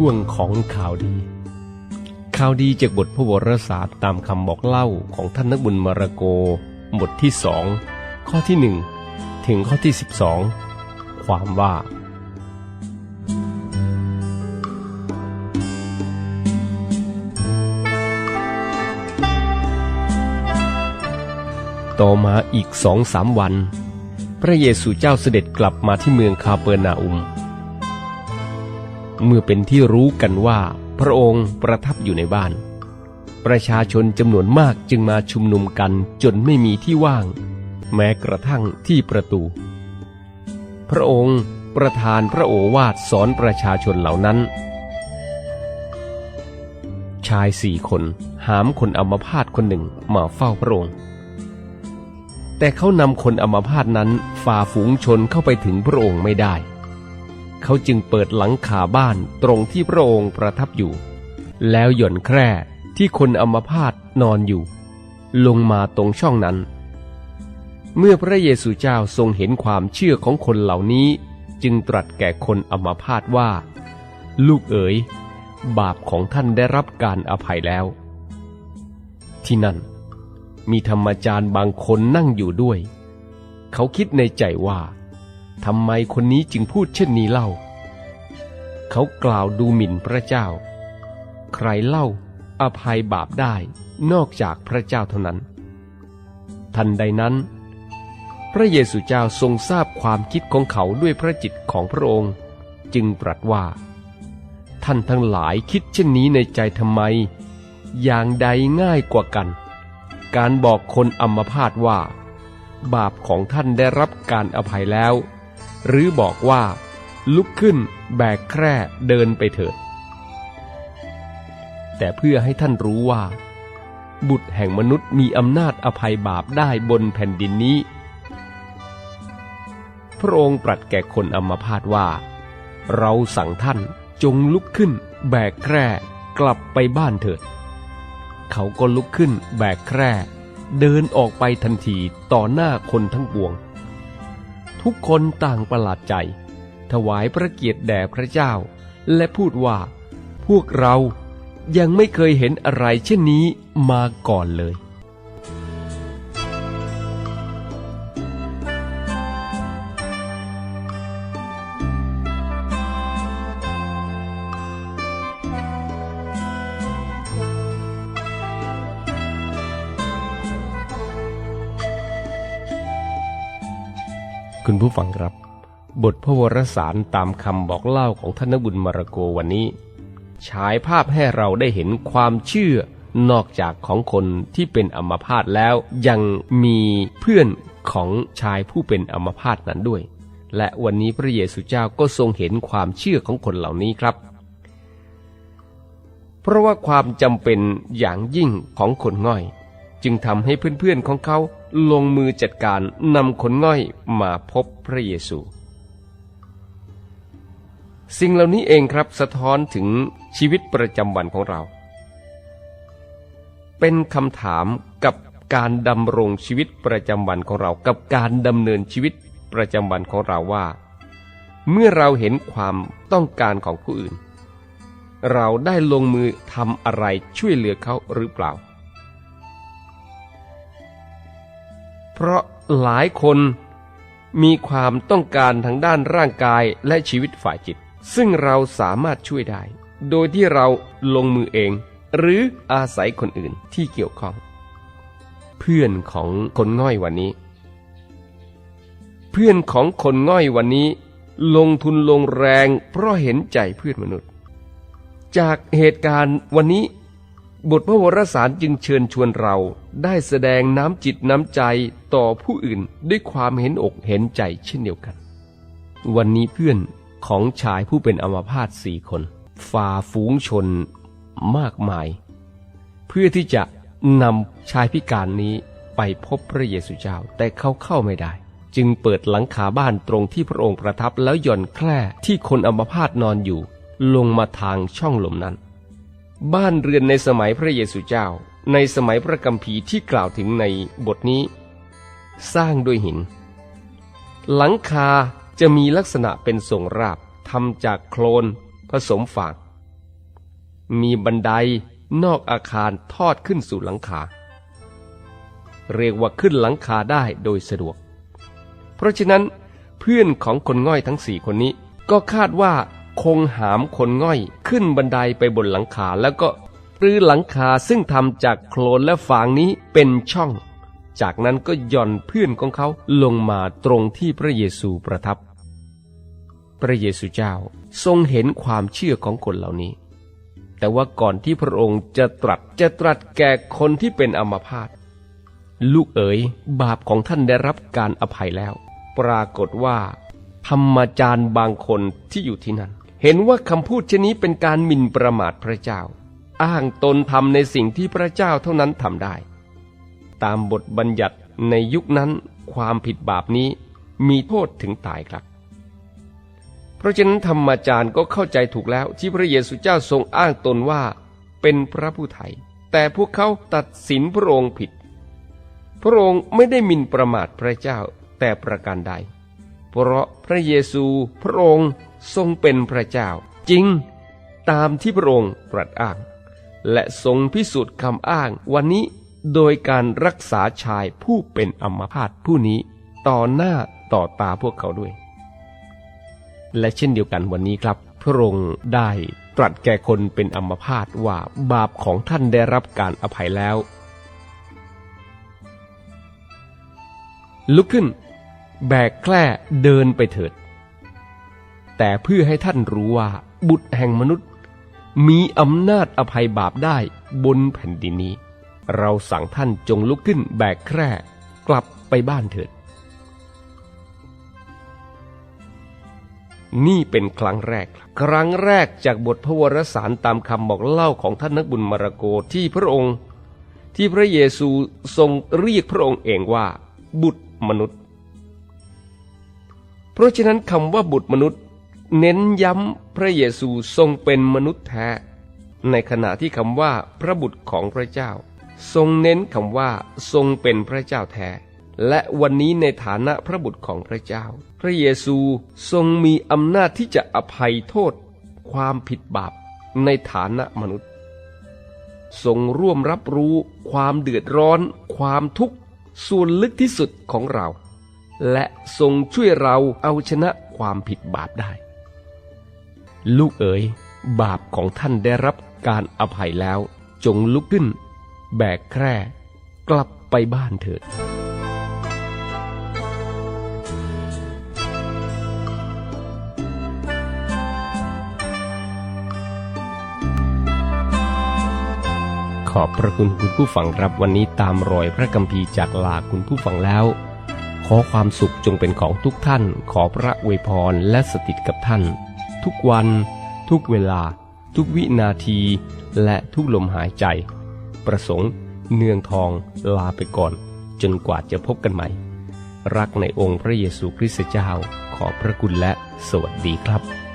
ช่วงของข่าวดี ข่าวดีจากบทพระวรสารตามคำบอกเล่าของท่านนักบุญมาระโก บทที่สองข้อที่หนึ่งถึงข้อที่สิบสองความว่า ต่อมาอีกสองสามวัน พระเยซูเจ้าเสด็จกลับมาที่เมืองคาเปอร์นาอุม เมื่อเป็นที่รู้กันว่า พระองค์ประทับอยู่ในบ้าน ประชาชนจำนวนมากจึงมาชุมนุมกันจนไม่มีที่ว่าง แม้กระทั่งที่ประตู พระองค์ประทานพระโอวาทสอนประชาชนเหล่านั้น ชายสี่คนหามคนอัมพาตคนหนึ่งมาเฝ้าพระองค์ แต่เขานำคนอัมพาตนั้นฝ่าฝูงชนเข้าไปถึงพระองค์ไม่ได้ เขาจึงเปิดหลังคาบ้านตรงที่พระองค์ประทับอยู่ แล้วหย่อนแคร่ที่คนอมพาตนอนอยู่ ลงมาตรงช่องนั้น เมื่อพระเยซูเจ้าทรงเห็นความเชื่อของคนเหล่านี้จึงตรัสแก่คนอมพาตว่า ลูกเอ๋ย บาปของท่านได้รับการอภัยแล้ว ที่นั่น มีธรรมจารย์บางคนนั่งอยู่ด้วย เขาคิดในใจว่า ทำไมคนนี้จึงพูดเช่นนี้เล่า เขากล่าวดูหมิ่นพระเจ้า ใครเล่าอภัยบาปได้นอกจากพระเจ้าเท่านั้น ทันใดนั้น พระเยซูเจ้าทรงทราบความคิดของเขาด้วยพระจิตของพระองค์ จึงตรัสว่า ท่านทั้งหลายคิดเช่นนี้ในใจทำไม อย่างใดง่ายกว่ากัน การบอกคนอัมพาตว่า บาปของท่านได้รับการอภัยแล้ว หรือบอกว่า ลุกขึ้นแบกแคร่เดินไปเถิด แต่เพื่อให้ท่านรู้ว่า บุตรแห่งมนุษย์มีอำนาจอภัยบาปได้บนแผ่นดินนี้ พระองค์ตรัสแก่คนอัมพาตว่า เราสั่งท่านจงลุกขึ้น แบกแคร่กลับไปบ้านเถิด เขาก็ลุกขึ้นแบกแคร่เดินออกไปทันทีต่อหน้าคนทั้งปวง ทุกคนต่างประหลาดใจ ถวายพระเกียรติแด่พระเจ้า และพูดว่า พวกเรายังไม่เคยเห็นอะไรเช่นนี้มาก่อนเลย คุณผู้ฟังครับ บทพระวรสารตามคำบอกเล่าของท่านนบุญมารโกวันนี้ ฉายภาพให้เราได้เห็นความเชื่อนอกจากของคนที่เป็นอัมพาตแล้วยังมีเพื่อนของชายผู้เป็นอัมพาตนั้นด้วย และวันนี้พระเยซูเจ้าก็ทรงเห็นความเชื่อของคนเหล่านี้ครับ เพราะว่าความจำเป็นอย่างยิ่งของคนง่อย จึงทำให้เพื่อนๆของเขาลงมือจัดการนำคนง่อยมาพบพระเยซู สิ่งเหล่านี้เองครับสะท้อนถึงชีวิตประจำวันของเรา เป็นคำถามกับการดำรงชีวิตประจำวันของเรา กับการดำเนินชีวิตประจำวันของเราว่า เมื่อเราเห็นความต้องการของผู้อื่น เราได้ลงมือทำอะไรช่วยเหลือเขาหรือเปล่า เพราะหลายคนมีความต้องการทางด้านร่างกายและชีวิตฝ่ายจิต ซึ่งเราสามารถช่วยได้ โดยที่เราลงมือเอง หรืออาศัยคนอื่นที่เกี่ยวข้อง เพื่อนของคนง่อยวันนี้ เพื่อนของคนง่อยวันนี้ ลงทุนลงแรงเพราะเห็นใจเพื่อนมนุษย์ จากเหตุการณ์วันนี้ บทพระวรสารจึงเชิญชวนเราได้แสดงน้ำจิตน้ำใจต่อผู้อื่นด้วยความเห็นอกเห็นใจเช่นเดียวกัน วันนี้เพื่อนของชายผู้เป็นอมพาตสี่คนฝ่าฝูงชนมากมาย เพื่อที่จะนำชายพิการนี้ไปพบพระเยซูเจ้าแต่เขาเข้าไม่ได้ จึงเปิดหลังคาบ้านตรงที่พระองค์ประทับแล้วหย่อนแคร่ที่คนอัมพาตนอนอยู่ ลงมาทางช่องลมนั้น บ้านเรือนในสมัยพระเยซูเจ้า ในสมัยพระกัมภีร์ที่กล่าวถึงในบทนี้ สร้างด้วยหิน หลังคาจะมีลักษณะเป็นทรงราบทำจากโคลน ผสมฟางมีบันไดนอกอาคารทอดขึ้นสู่หลังคา เรียกว่าขึ้นหลังคาได้โดยสะดวก เพราะฉะนั้นเพื่อนของคนง่อยทั้งสี่คนนี้ก็คาดว่า คงหามคนง่อยขึ้นบันไดไปบนหลังคาแล้วก็รื้อหลังคาซึ่งทำจากโคลนและฟางนี้เป็นช่อง จากนั้นก็ย่อนเพื่อนของเขาลงมาตรงที่พระเยซูประทับ พระเยซูเจ้าทรงเห็นความเชื่อของคนเหล่านี้ แต่ว่าก่อนที่พระองค์จะตรัสจะตรัสแก่คนที่เป็นอัมพาตลูกเอ๋ยบาปของท่านได้รับการอภัยแล้ว ปรากฏว่า ธรรมจารย์บางคนที่อยู่ที่นั่น เห็นว่าคำพูดเช่นนี้เป็นการหมิ่นประมาทพระเจ้า อ้างตนทำในสิ่งที่พระเจ้าเท่านั้นทำได้ ตามบทบัญญัติในยุคนั้นความผิดบาปนี้มีโทษถึงตายครับ เพราะฉะนั้นธรรมาจารย์ก็เข้าใจถูกแล้วที่พระเยซูเจ้าทรงอ้างตนว่าเป็นพระผู้ไถ่แต่พวกเขาตัดสินพระองค์ผิด พระองค์ไม่ได้มินประมาทพระเจ้าแต่ประการใด เพราะพระเยซูพระองค์ทรงเป็นพระเจ้า จริง ตามที่พระองค์ตรัสอ้าง และทรงพิสูจน์คำอ้างวันนี้โดยการรักษาชายผู้เป็นอัมพาตผู้นี้ต่อหน้าต่อตาพวกเขาด้วย และเช่นเดียวกันวันนี้ครับ พระองค์ได้ตรัสแก่คนเป็นอัมพาตว่าบาปของท่านได้รับการอภัยแล้ว ลุกขึ้น แบกแคร่เดินไปเถิด แต่เพื่อให้ท่านรู้ว่า บุตรแห่งมนุษย์ มีอำนาจอภัยบาปได้บนแผ่นดินนี้ เราสั่งท่านจงลุกขึ้นแบกแคร่กลับไปบ้านเถิด นี่เป็นครั้งแรก ครับครั้งแรกจากบทพระวรสารตามคำบอกเล่าของท่านนักบุญมาระโกที่พระองค์ ที่พระเยซูทรงเรียกพระองค์เองว่า บุตรมนุษย์ เพราะฉะนั้นคำว่าบุตรมนุษย์ เน้นย้ำพระเยซูทรงเป็นมนุษย์แท้ ในขณะที่คำว่าพระบุตรของพระเจ้า ทรงเน้นคำว่าทรงเป็นพระเจ้าแท้ และวันนี้ในฐานะพระบุตรของพระเจ้า พระเยซูทรงมีอำนาจที่จะอภัยโทษ ความผิดบาปในฐานะมนุษย์ ทรงร่วมรับรู้ความเดือดร้อน ความทุกข์ส่วนลึกที่สุดของเรา และทรงช่วยเราเอาชนะความผิดบาปได้ ลูกเอ๋ย บาปของท่านได้รับการอภัยแล้ว จงลุกขึ้น แบกแคร่กลับไปบ้านเถิดขอบพระคุณคุณผู้ฟังครับวันนี้ตามรอยพระกัมภีร์จากลาคุณผู้ฟังแล้ว ขอความสุขจงเป็นของทุกท่าน ขอพระอวยพรและสถิตกับท่าน ทุกวัน ทุกเวลา ทุกวินาที และทุกลมหายใจ ประสงค์เนืองทองลาไปก่อน จนกว่าจะพบกันใหม่ รักในองค์พระเยซูคริสต์เจ้า ขอพระคุณและสวัสดีครับ